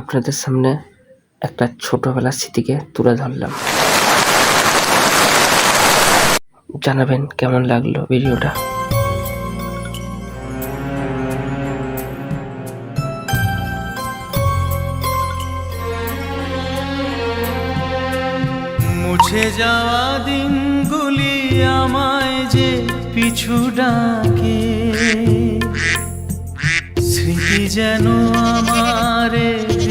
আপনাদের সামনে একটা ছোটবেলার স্মৃতিকে তুলে ধরলাম। জানাবেন কেমন লাগল ভিডিওটা? মুছে যাওয়া দিনগুলি আমায় যে পিছু ডাকে, স্মৃতি যেন আমার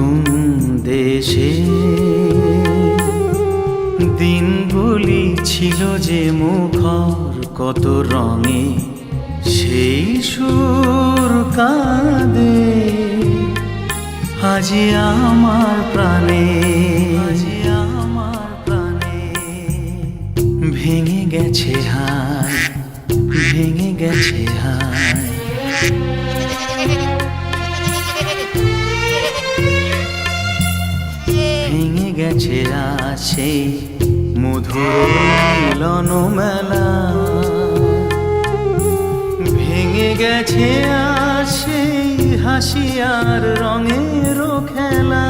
নতুন দেশে। দিনগুলি ছিল যে মুখর কত রঙে সেই সুর কাঁদে। আজি আমার প্রাণে, আজি আমার প্রাণে ভেঙে গেছে হায় ভেঙে গেছে হায় ভেঙে গেছে আছে মধুর মিলন মেলা ভেঙে গেছে আসে হাসি আর রঙের খেলা।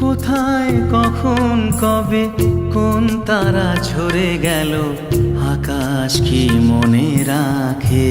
কোথায়, কখন, কবে, কোন তারা ঝরে গেল, আকাশ কি মনে রাখে?